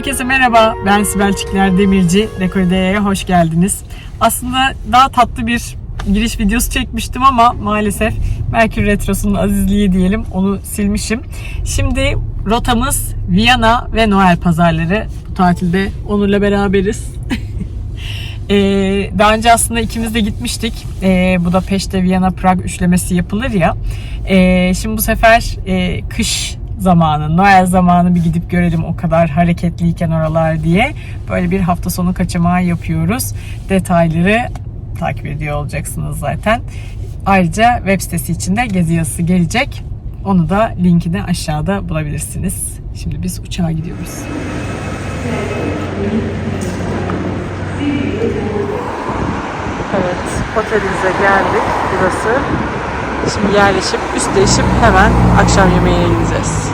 Herkese merhaba, ben Sibel Çikler Demirci, Dekoride'ye hoş geldiniz. Aslında daha tatlı bir giriş videosu çekmiştim ama maalesef Merkür Retrosu'nun azizliği diyelim onu silmişim. Şimdi rotamız Viyana ve Noel pazarları. Bu tatilde Onur'la beraberiz. Ee, daha önce aslında ikimiz de gitmiştik. Ee, Budapeşte, Viyana, Prag üçlemesi yapılır ya. Ee, şimdi bu sefer e, kış zamanı, Noel zamanı bir gidip görelim o kadar hareketliyken oralar diye. Böyle bir hafta sonu kaçamağı yapıyoruz. Detayları takip ediyor olacaksınız zaten. Ayrıca web sitesi içinde gezi yazısı gelecek. Onu da linkini aşağıda bulabilirsiniz. Şimdi biz uçağa gidiyoruz. Evet, otelimize geldik. Burası. Şimdi yerleşip, üst değişip hemen akşam yemeğine gideceğiz.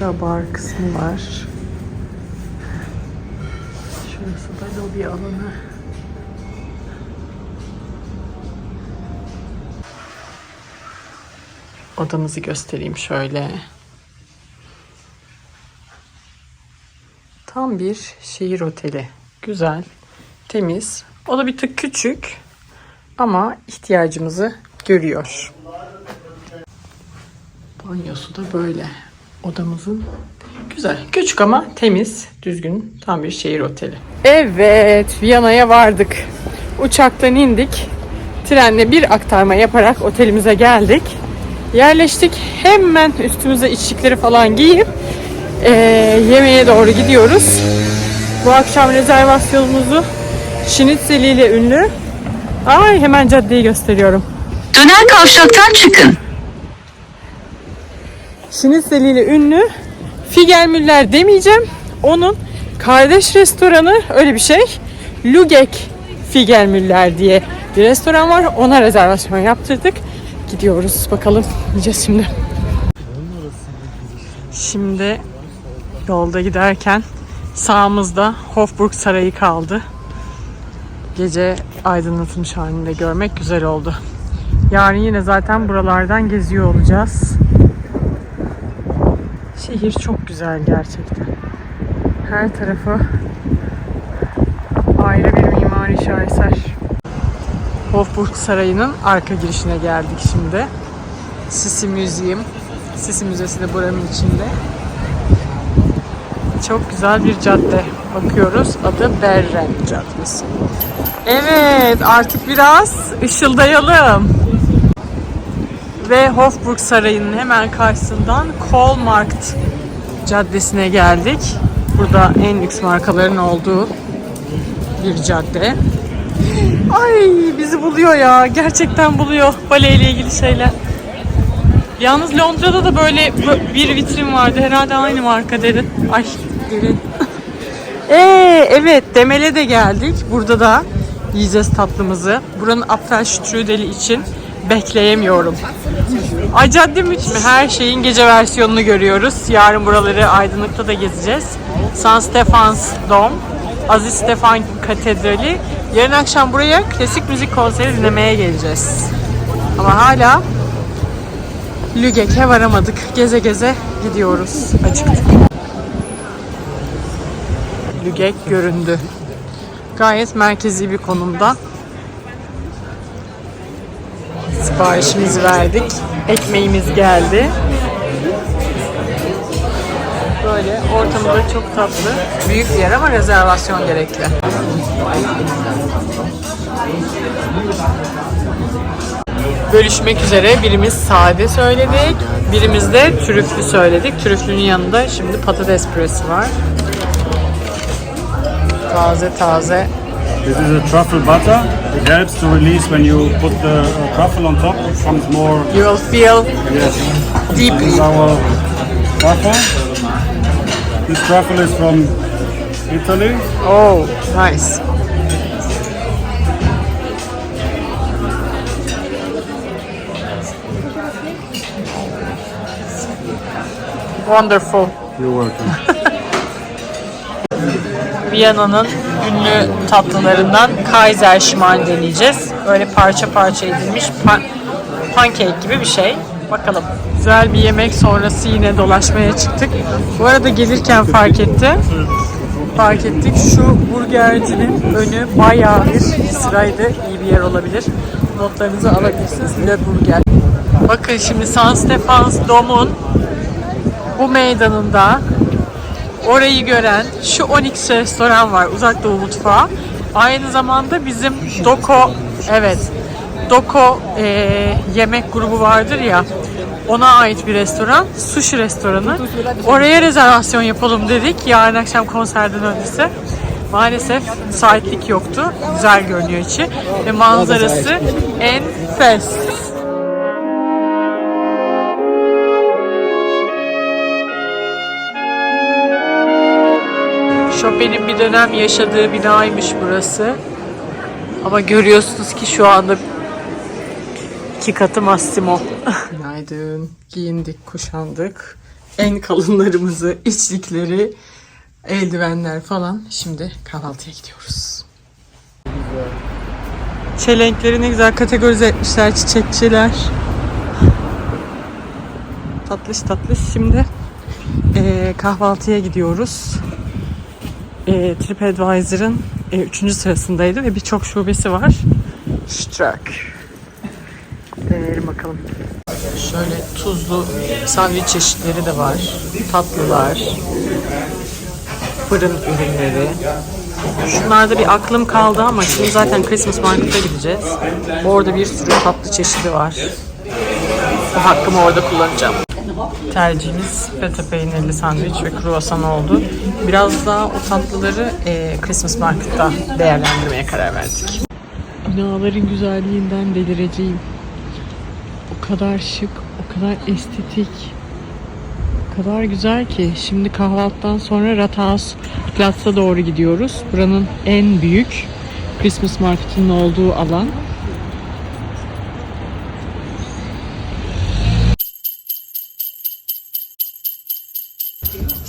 Şurada bar kısmı var. Şurası da lobi alanı. Odamızı göstereyim şöyle. Tam bir şehir oteli. Güzel, temiz. O da bir tık küçük ama ihtiyacımızı görüyor. Banyosu da böyle. Odamızın güzel, küçük ama temiz, düzgün, tam bir şehir oteli. Evet, Viyana'ya vardık. Uçaktan indik. Trenle bir aktarma yaparak otelimize geldik. Yerleştik. Hemen üstümüze içlikleri falan giyip e, yemeğe doğru gidiyoruz. Bu akşam rezervasyonumuzu Şinitzeli ile ünlü. Ay hemen caddeyi gösteriyorum. Dönen kavşaktan çıkın. Şinitzeli ile ünlü Figelmüller demeyeceğim. Onun kardeş restoranı öyle bir şey. Lugek Figelmüller diye bir restoran var. Ona rezervasyon yaptırdık. Gidiyoruz bakalım. Yiyeceğiz şimdi. Şimdi yolda giderken sağımızda Hofburg Sarayı kaldı. Gece aydınlatılmış halinde görmek güzel oldu. Yarın yine zaten buralardan geziyor olacağız. Şehir çok güzel gerçekten. Her tarafı ayrı bir mimari şaheser. Hofburg Sarayı'nın arka girişine geldik şimdi. Sisi Museum. Sisi Müzesi de buranın içinde. Çok güzel bir cadde bakıyoruz. Adı Berren Caddesi. Evet artık biraz ışıldayalım. Ve Hofburg Sarayı'nın hemen karşısından Kolmarkt Caddesi'ne geldik. Burada en lüks markaların olduğu bir cadde. Ay bizi buluyor ya. Gerçekten buluyor bale ile ilgili şeyler. Yalnız Londra'da da böyle bir vitrin vardı. Herhalde aynı marka dedi. Ay derin. Ee, evet Demel'e de geldik. Burada da yiyeceğiz tatlımızı. Buranın Apfelstrudeli için bekleyemiyorum. Ay cadde mi? Her şeyin gece versiyonunu görüyoruz. Yarın buraları aydınlıkta da gezeceğiz. San Stefans Dom, Aziz Stefan Katedrali. Yarın akşam buraya klasik müzik konseri dinlemeye geleceğiz. Ama hala Lügek'e varamadık. Geze geze gidiyoruz. Acıktık. Lügek göründü. Gayet merkezi bir konumda. Siparişimizi verdik. Ekmeğimiz geldi. Böyle ortamı da çok tatlı. Büyük bir yer ama rezervasyon gerekli. Bölüşmek üzere birimiz sade söyledik. Birimiz de trüflü söyledik. Trüflünün yanında şimdi patates püresi var. Taze taze This is a truffle butter. It helps to release when you put the uh, truffle on top. It becomes more. You will feel Yes. deeply. This is our truffle. This truffle is from Italy. Oh, nice. Wonderful. You're welcome. Viyana'nın ünlü tatlılarından Kaiser Schmarrn deneyeceğiz. Böyle parça parça edilmiş pa- pancake gibi bir şey. Bakalım. Güzel bir yemek sonrası yine dolaşmaya çıktık. Bu arada gelirken fark etti. Fark ettik. Şu burgercinin önü bayağı bir sıraydı. İyi bir yer olabilir. Notlarınızı alabilirsiniz. Le Burger. Bakın şimdi San Stefans Dom'un bu meydanında orayı gören şu Onyx restoran var. Uzak Doğu mutfağı. Aynı zamanda bizim Doko evet Doko eee, yemek grubu vardır ya ona ait bir restoran. Sushi restoranı. Oraya rezervasyon yapalım dedik. Yarın akşam konserden öncesi. Maalesef müsaitlik yoktu. Güzel görünüyor içi. Ve manzarası enfes. Chopin'in bir dönem yaşadığı binaymış burası. Ama görüyorsunuz ki şu anda iki katı Massimo. Günaydın. Giyindik, kuşandık. En kalınlarımızı, içlikleri, eldivenler falan. Şimdi kahvaltıya gidiyoruz. Çelenkleri ne güzel kategorize etmişler çiçekçiler. Tatlış tatlış. Şimdi eee, kahvaltıya gidiyoruz e, TripAdvisor'ın 3. sırasındaydı ve birçok şubesi var. Struck. Deneyelim bakalım. Şöyle tuzlu sandviç çeşitleri de var. Tatlılar. Fırın ürünleri. Şunlarda bir aklım kaldı ama şimdi zaten Christmas Market'a gideceğiz. Orada bir sürü tatlı çeşidi var. Bu hakkımı orada kullanacağım. Tercihimiz feta peynirli sandviç ve kruvasan oldu. Biraz daha o tatlıları e, Christmas Market'ta değerlendirmeye karar verdik. Binaların güzelliğinden delireceğim. O kadar şık, o kadar estetik, o kadar güzel ki. Şimdi kahvaltıdan sonra Rathaus Platz'a doğru gidiyoruz. Buranın en büyük Christmas Market'ın olduğu alan.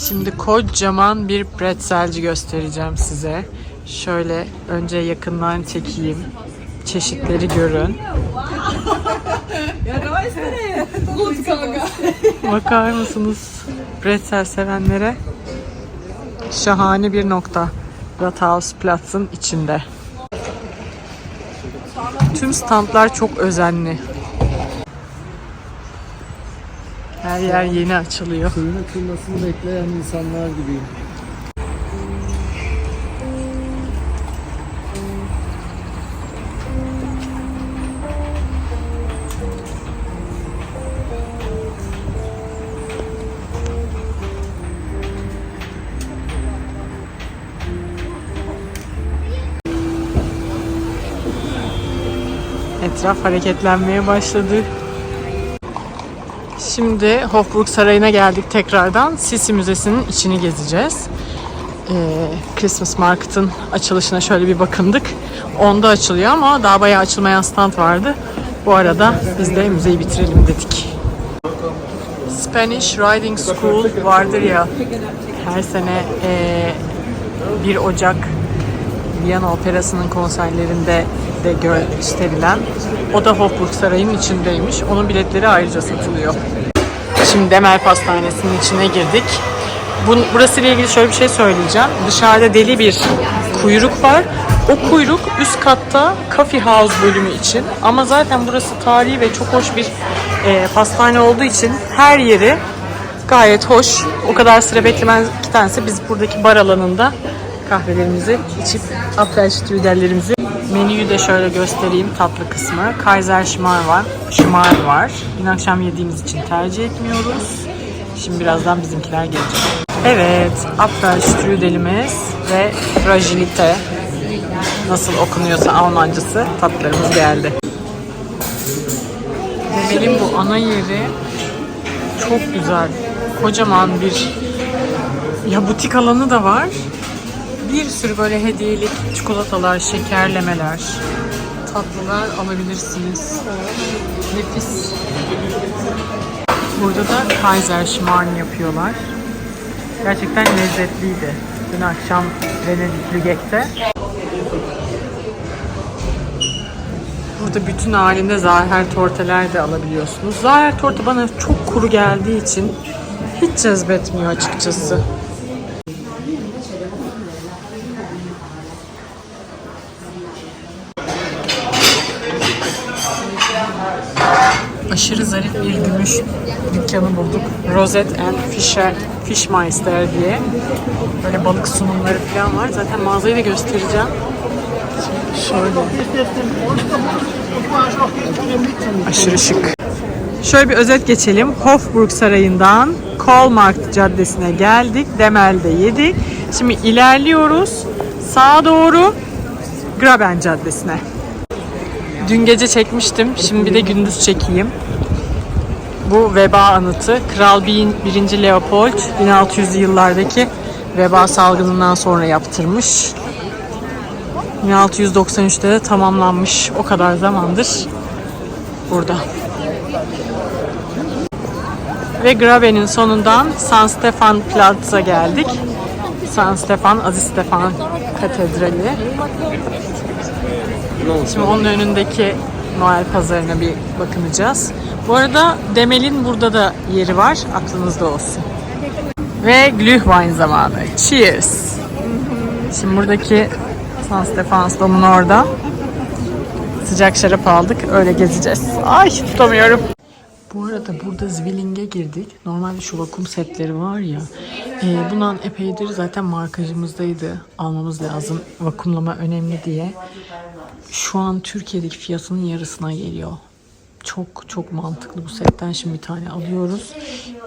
Şimdi kocaman bir pretzelci göstereceğim size. Şöyle önce yakından çekeyim. Çeşitleri görün. Bakar mısınız pretzel sevenlere? Şahane bir nokta. Rathausplatz'ın içinde. Tüm standlar çok özenli. Her yer yeni açılıyor. Suyun açılmasını bekleyen insanlar gibiyim. Etraf hareketlenmeye başladı. Şimdi Hofburg Sarayı'na geldik tekrardan. Sisi Müzesi'nin içini gezeceğiz. Ee, Christmas Market'ın açılışına şöyle bir bakındık. Onda açılıyor ama daha bayağı açılmayan stand vardı. Bu arada biz de müzeyi bitirelim dedik. Spanish Riding School vardır ya her sene ee, 1 Ocak Viyana Operası'nın konserlerinde de gösterilen o da Hofburg Sarayı'nın içindeymiş. Onun biletleri ayrıca satılıyor. Şimdi Demel Pastanesi'nin içine girdik. Bu, burası ile ilgili şöyle bir şey söyleyeceğim. Dışarıda deli bir kuyruk var. O kuyruk üst katta Coffee House bölümü için. Ama zaten burası tarihi ve çok hoş bir e, pastane olduğu için her yeri gayet hoş. O kadar sıra beklemektense biz buradaki bar alanında kahvelerimizi içip Apfelstrüdellerimizi menüyü de şöyle göstereyim tatlı kısmı. Kaiser Schmarr var. Schmarr var. Dün akşam yediğimiz için tercih etmiyoruz. Şimdi birazdan bizimkiler gelecek. Evet, Apfelstrüdelimiz ve Fragilite nasıl okunuyorsa Almancası tatlarımız geldi. Demelin bu ana yeri çok güzel. Kocaman bir ya butik alanı da var. Bir sürü böyle hediyelik çikolatalar, şekerlemeler, tatlılar alabilirsiniz. Nefis. Burada da Kaiser Schmarrn yapıyorlar. Gerçekten lezzetliydi. Dün akşam Venedik Lügeck'te. Burada bütün halinde zaher torteler de alabiliyorsunuz. Zaher torte bana çok kuru geldiği için hiç cezbetmiyor açıkçası. Aşırı zarif bir gümüş dükkanı Rosette and Fisher, Fishmeister diye. Böyle balık sunumları falan var. Zaten mağazayı da göstereceğim. Şöyle. Aşırı şık. Şöyle bir özet geçelim. Hofburg Sarayı'ndan Kolmarkt Caddesi'ne geldik. Demel'de yedik. Şimdi ilerliyoruz. Sağa doğru Graben Caddesi'ne. Dün gece çekmiştim. Şimdi bir de gündüz çekeyim. Bu veba anıtı. Kral 1. Leopold 1600'lü yıllardaki veba salgınından sonra yaptırmış. 1693'te de tamamlanmış. O kadar zamandır burada. Ve Graben'in sonundan San Stefan Platz'a geldik. San Stefan, Aziz Stefan Katedrali. Şimdi onun önündeki Noel pazarına bir bakınacağız. Bu arada Demel'in burada da yeri var. Aklınızda olsun. Ve Glühwein zamanı. Cheers. Şimdi buradaki San Stefans Domu'nun orada sıcak şarap aldık. Öyle gezeceğiz. Ay tutamıyorum. Bu arada burada Zwilling'e girdik. Normalde şu vakum setleri var ya. E, bundan epeydir zaten markajımızdaydı. Almamız lazım. Vakumlama önemli diye. Şu an Türkiye'deki fiyatının yarısına geliyor. Çok çok mantıklı bu setten şimdi bir tane alıyoruz.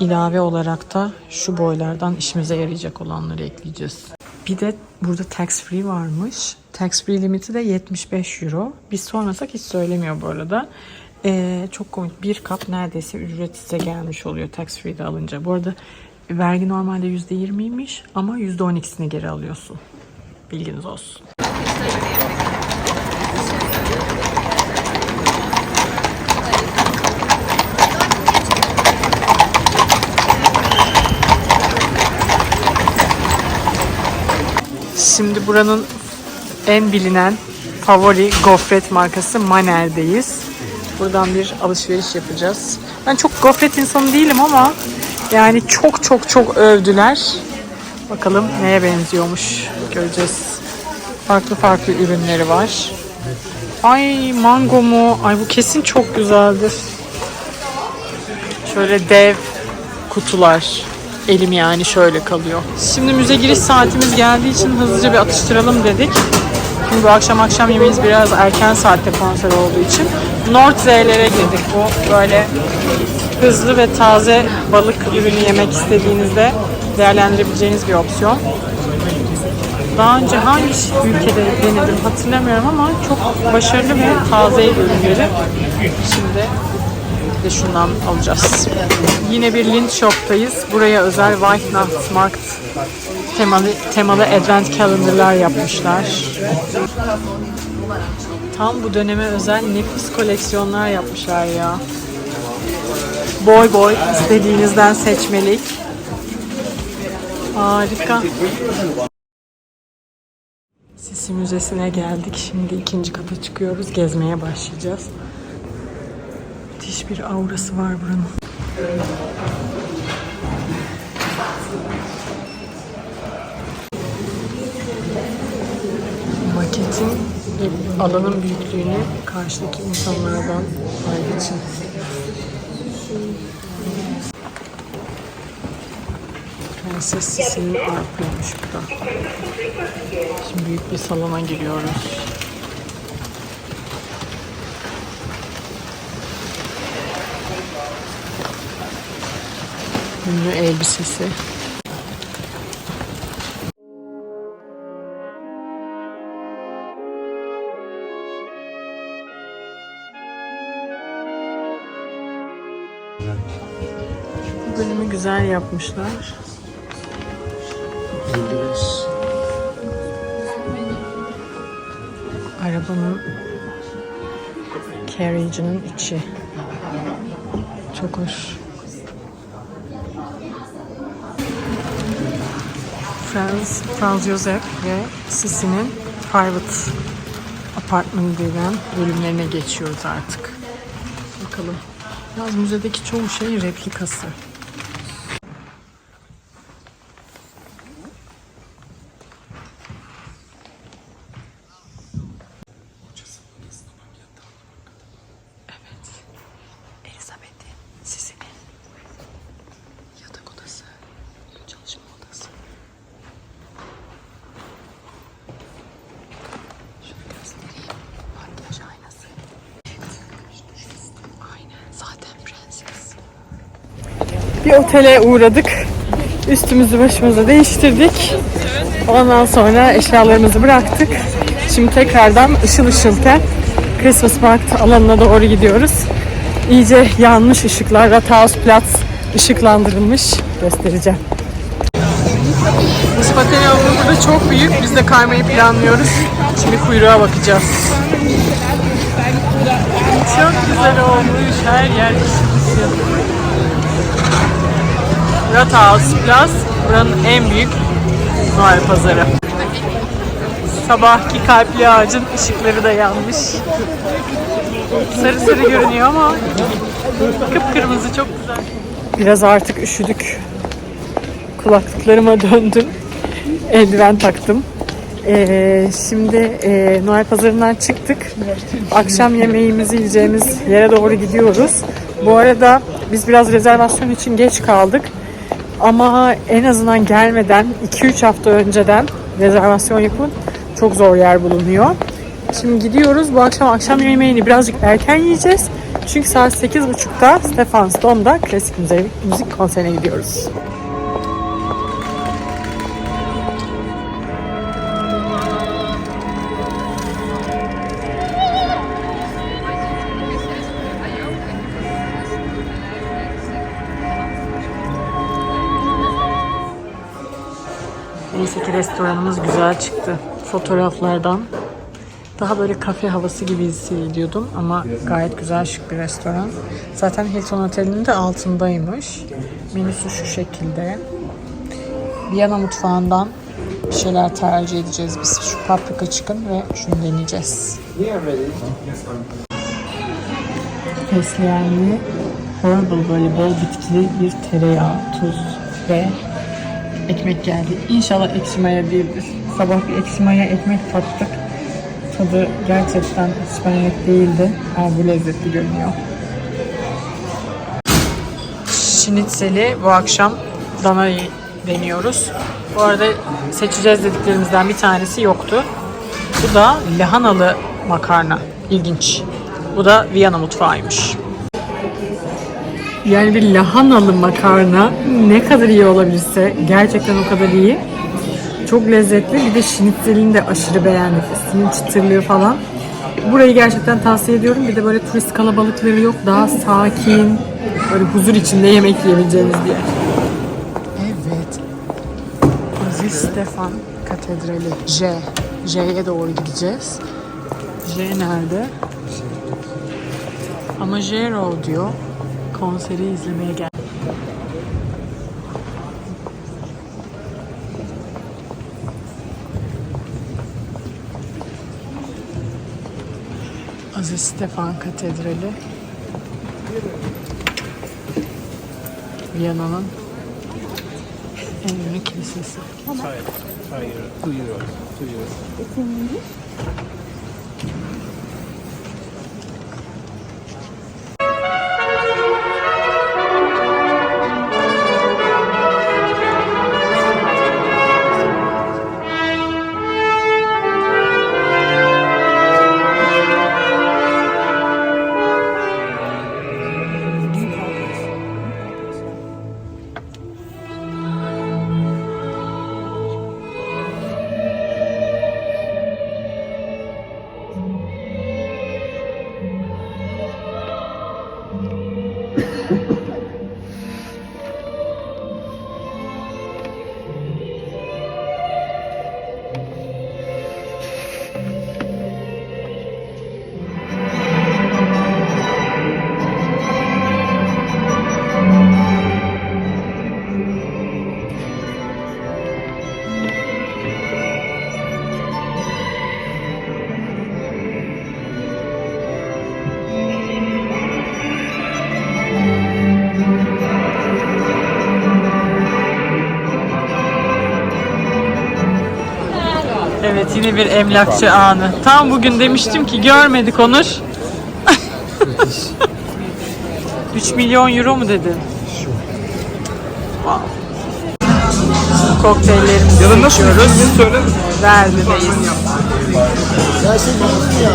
İlave olarak da şu boylardan işimize yarayacak olanları ekleyeceğiz. Bir de burada tax free varmış. Tax free limiti de 75 euro. Biz sormasak hiç söylemiyor bu arada. Ee, çok komik. Bir kap neredeyse ücretsize gelmiş oluyor tax free'de alınca. Bu arada vergi normalde %20'ymiş ama %12'sini geri alıyorsun. Bilginiz olsun. Şimdi buranın en bilinen favori gofret markası Maner'deyiz. Buradan bir alışveriş yapacağız. Ben çok gofret insanı değilim ama yani çok çok çok övdüler. Bakalım neye benziyormuş göreceğiz. Farklı farklı ürünleri var. Ay mango mu? Ay bu kesin çok güzeldir. Şöyle dev kutular. Elim yani şöyle kalıyor. Şimdi müze giriş saatimiz geldiği için hızlıca bir atıştıralım dedik. Şimdi bu akşam akşam yemeğimiz biraz erken saatte konser olduğu için Nordzee'lere girdik. Bu böyle hızlı ve taze balık ürünü yemek istediğinizde değerlendirebileceğiniz bir opsiyon. Daha önce hangi ülkede denedim hatırlamıyorum ama çok başarılı ve taze ürünleri. Şimdi de şundan alacağız. Yine bir Lind Shop'tayız. Buraya özel Weihnachtsmarkt temalı, temalı advent calendar'lar yapmışlar. Tam bu döneme özel nefis koleksiyonlar yapmışlar ya. Boy boy istediğinizden seçmelik. Harika. Sisi Müzesi'ne geldik. Şimdi ikinci kata çıkıyoruz. Gezmeye başlayacağız. Müthiş bir aurası var buranın. Maketin alanın büyüklüğünü karşıdaki insanlardan pay için. Prenses Sisi'nin arpıymış bu da. Şimdi büyük bir salona giriyoruz. Ünlü elbisesi. Bölümü güzel yapmışlar. Arabanın carriage'ının içi. Çok hoş. Franz, Franz Josef ve Sisi'nin private apartmanı denen bölümlerine geçiyoruz artık. Bakalım. Yalnız müzedeki çoğu şey replikası. Evet. Elizabeth'in, Sisi'nin yatak odası, çalışma odası. Şunu göstereyim. Makyaj aynası. Aynen. Zaten prenses. Bir otele uğradık. Üstümüzü başımıza değiştirdik. Ondan sonra eşyalarımızı bıraktık. Şimdi tekrardan ışıl ışılken Christmas Market alanına doğru gidiyoruz. İyice yanmış ışıklar, Rathaus Platz ışıklandırılmış. Göstereceğim. Alanı burada çok büyük. Biz de kaymayı planlıyoruz. Şimdi kuyruğa bakacağız. Çok güzel olmuş. Her yer ışıl ışıl. Rathaus Platz buranın en büyük Noel pazarı. Sabahki kalpli ağacın ışıkları da yanmış. Sarı sarı görünüyor ama kıpkırmızı çok güzel. Biraz artık üşüdük. Kulaklıklarıma döndüm. Eldiven taktım. Ee, şimdi e, Noel pazarından çıktık. Akşam yemeğimizi yiyeceğimiz yere doğru gidiyoruz. Bu arada biz biraz rezervasyon için geç kaldık. Ama en azından gelmeden 2-3 hafta önceden rezervasyon yapın. Çok zor yer bulunuyor. Şimdi gidiyoruz. Bu akşam akşam yemeğini birazcık erken yiyeceğiz. Çünkü saat 8.30'da Stefans Dom'da klasik müzik, müzik konserine gidiyoruz. Restoranımız güzel çıktı. Fotoğraflardan daha böyle kafe havası gibi hissediyordum ama gayet güzel şık bir restoran. Zaten Hilton Oteli'nin de altındaymış. Menüsü şu şekilde. Viyana mutfağından bir şeyler tercih edeceğiz biz. Şu paprika chicken ve şunu deneyeceğiz. Fesleğenli herbal böyle bol bitkili bir tereyağı, tuz ve ekmek geldi. İnşallah ekşi maya değildir. Sabah bir ekşi maya ekmek tattık. Tadı gerçekten ekşi değildi ama bu lezzetli görünüyor. Şinitzeli bu akşam danayı deniyoruz. Bu arada seçeceğiz dediklerimizden bir tanesi yoktu. Bu da lahanalı makarna. İlginç. Bu da Viyana mutfağıymış. Yani bir lahanalı makarna ne kadar iyi olabilirse gerçekten o kadar iyi. Çok lezzetli. Bir de şinitzelini de aşırı beğendik. Üstünün çıtırlığı falan. Burayı gerçekten tavsiye ediyorum. Bir de böyle turist kalabalıkları yok. Daha sakin, böyle huzur içinde yemek yiyebileceğiniz bir yer. Evet. Aziz Stefan Katedrali J. J'ye doğru gideceğiz. J nerede? Ama J Row diyor. Konseri izlemeye gel. Aziz Stefan Katedrali. Viyana'nın en ünlü kilisesi. Evet yine bir emlakçı anı. Tam bugün demiştim ki görmedik Onur. 3 milyon euro mu dedin? Wow. Kokteyllerimizi. Verdi'deyiz. Ya şey dedim ya.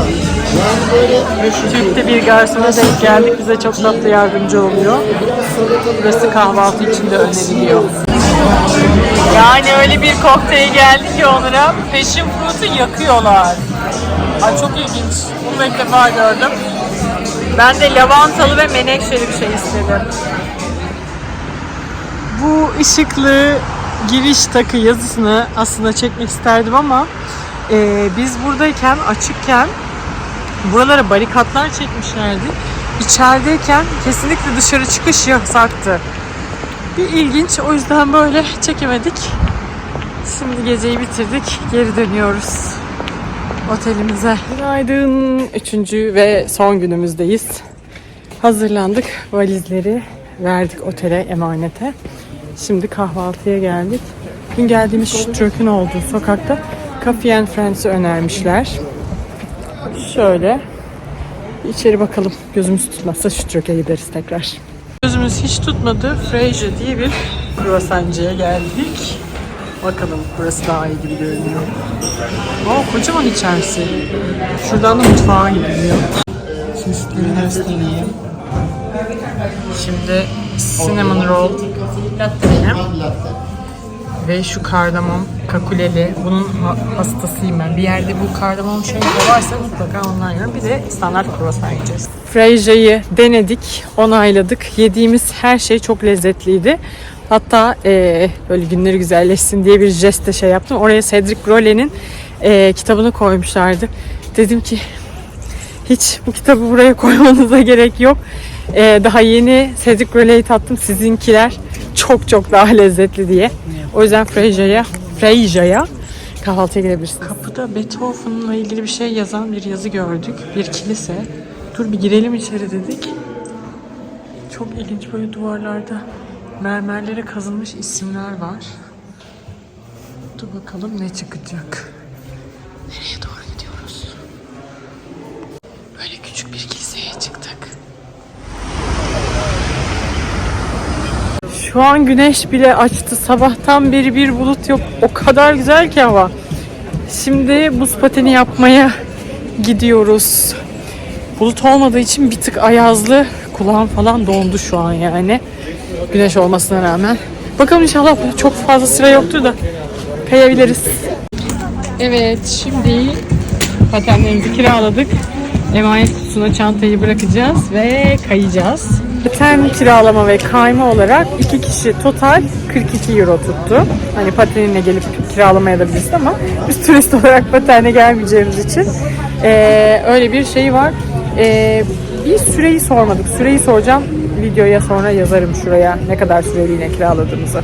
Yani böyle Türk'te bir garsona denk geldik. Bize çok tatlı yardımcı oluyor. Burası kahvaltı için de öneriliyor. Yani öyle bir kokteyl geldi ki onlara passion fruit'u yakıyorlar. Ay çok ilginç. Bunu ilk defa gördüm. Ben de lavantalı ve menekşeli bir şey istedim. Bu ışıklı giriş takı yazısını aslında çekmek isterdim ama e, biz buradayken açıkken buralara barikatlar çekmişlerdi. İçerideyken kesinlikle dışarı çıkış yasaktı. Bir ilginç o yüzden böyle çekemedik. Şimdi geceyi bitirdik. Geri dönüyoruz otelimize. Günaydın. Üçüncü ve son günümüzdeyiz. Hazırlandık. Valizleri verdik otele emanete. Şimdi kahvaltıya geldik. Dün geldiğimiz şu Türk'ün olduğu sokakta Coffee and Friends'i önermişler. Şöyle. İçeri bakalım. Gözümüz tutmazsa şu Türk'e gideriz tekrar. Gözümüz hiç tutmadı. Freyja diye bir kruvasancıya geldik. Bakalım burası daha iyi gibi görünüyor. Aa kocaman içerisi. Şuradan da mutfağa gidiliyor. Çeşitlerini göstereyim. Şimdi cinnamon roll latte benim. Ve şu kardamom kakuleli. Bunun ha- hastasıyım ben. Bir yerde bu kardamom şeyi de varsa mutlaka ondan yiyorum. Bir de standart kruvasan yiyeceğiz. Freyja'yı denedik, onayladık. Yediğimiz her şey çok lezzetliydi. Hatta eee, böyle günleri güzelleşsin diye bir jest şey yaptım. Oraya Cedric Grole'nin eee, kitabını koymuşlardı. Dedim ki hiç bu kitabı buraya koymanıza gerek yok. Ee, daha yeni Cedric Grole'yi tattım. Sizinkiler çok çok daha lezzetli diye. O yüzden Freyja'ya Freyja'ya kahvaltıya gidebilirsiniz. Kapıda Beethoven'la ilgili bir şey yazan bir yazı gördük. Bir kilise. Dur bir girelim içeri dedik. Çok ilginç böyle duvarlarda mermerlere kazınmış isimler var. Dur bakalım ne çıkacak. Nereye doğru gidiyoruz? Böyle küçük bir kiliseye çıktık. Şu an güneş bile açtı. Sabahtan beri bir bulut yok. O kadar güzel ki hava. Şimdi buz pateni yapmaya gidiyoruz. Bulut olmadığı için bir tık ayazlı. Kulağım falan dondu şu an yani. Güneş olmasına rağmen. Bakalım inşallah çok fazla sıra yoktur da kayabiliriz. Evet şimdi patenlerimizi kiraladık. Emanet kutusuna çantayı bırakacağız ve kayacağız. Paten kiralama ve kayma olarak iki kişi total 42 euro tuttu. Hani pateninle gelip kiralamaya da bilirsin ama biz turist olarak patenle gelmeyeceğimiz için eee, öyle bir şey var. Eee, bir süreyi sormadık. Süreyi soracağım. Videoya sonra yazarım şuraya ne kadar süreliğine kiraladığımızı.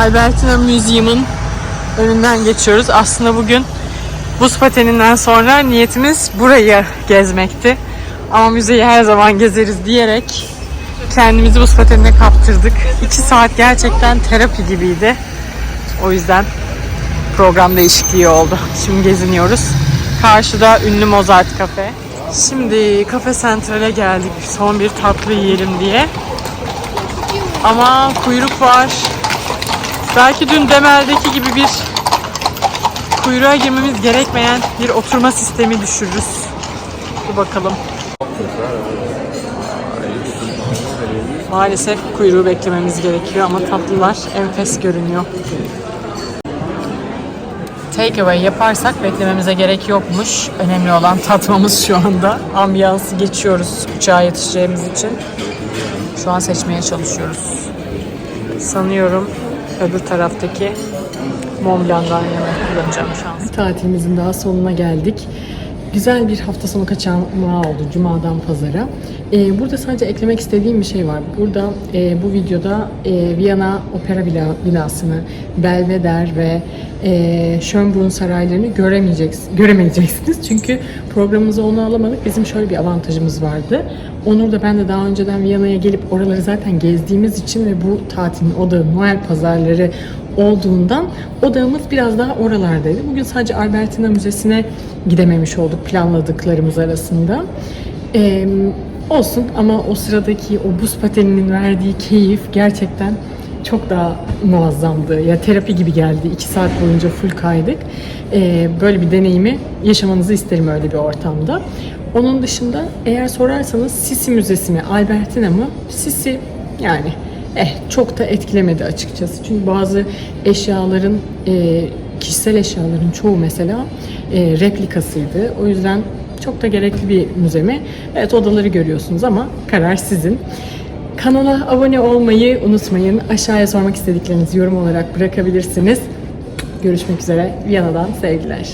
Albertina Museum'un önünden geçiyoruz. Aslında bugün buz pateninden sonra niyetimiz burayı gezmekti. Ama müzeyi her zaman gezeriz diyerek kendimizi buz patenine kaptırdık. İki saat gerçekten terapi gibiydi. O yüzden program değişikliği oldu. Şimdi geziniyoruz. Karşıda ünlü Mozart Cafe. Şimdi kafe sentrale geldik. Son bir tatlı yiyelim diye. Ama kuyruk var. Belki dün Demel'deki gibi bir kuyruğa girmemiz gerekmeyen bir oturma sistemi düşürürüz. Bir bakalım. Maalesef kuyruğu beklememiz gerekiyor ama tatlılar enfes görünüyor. Takeaway yaparsak beklememize gerek yokmuş. Önemli olan tatmamız şu anda. Ambiyansı geçiyoruz uçağa yetişeceğimiz için. Şu an seçmeye çalışıyoruz. Sanıyorum öbür taraftaki Mont Blanc'dan yana kullanacağım. Bir tatilimizin daha sonuna geldik. Güzel bir hafta sonu kaçamağı oldu Cuma'dan Pazara. Ee, burada sadece eklemek istediğim bir şey var. Burada e, bu videoda e, Viyana Opera binasını, Belvedere ve e, Schönbrunn saraylarını göremeyeceksiniz, göremeyeceksiniz. Çünkü programımıza onu alamadık. Bizim şöyle bir avantajımız vardı. Onur da ben de daha önceden Viyana'ya gelip oraları zaten gezdiğimiz için ve bu tatilin odağı Noel pazarları olduğundan odağımız biraz daha oralardaydı. Bugün sadece Albertina Müzesi'ne gidememiş olduk planladıklarımız arasında. Ee, olsun ama o sıradaki o buz pateninin verdiği keyif gerçekten çok daha muazzamdı. Ya terapi gibi geldi. İki saat boyunca full kaydık. Ee, böyle bir deneyimi yaşamanızı isterim öyle bir ortamda. Onun dışında eğer sorarsanız Sisi Müzesi mi, Albertina mı? Sisi yani eh çok da etkilemedi açıkçası. Çünkü bazı eşyaların e, kişisel eşyaların çoğu mesela e, replikasıydı. O yüzden çok da gerekli bir müze mi? Evet odaları görüyorsunuz ama karar sizin. Kanala abone olmayı unutmayın. Aşağıya sormak istediklerinizi yorum olarak bırakabilirsiniz. Görüşmek üzere. Viyana'dan sevgiler.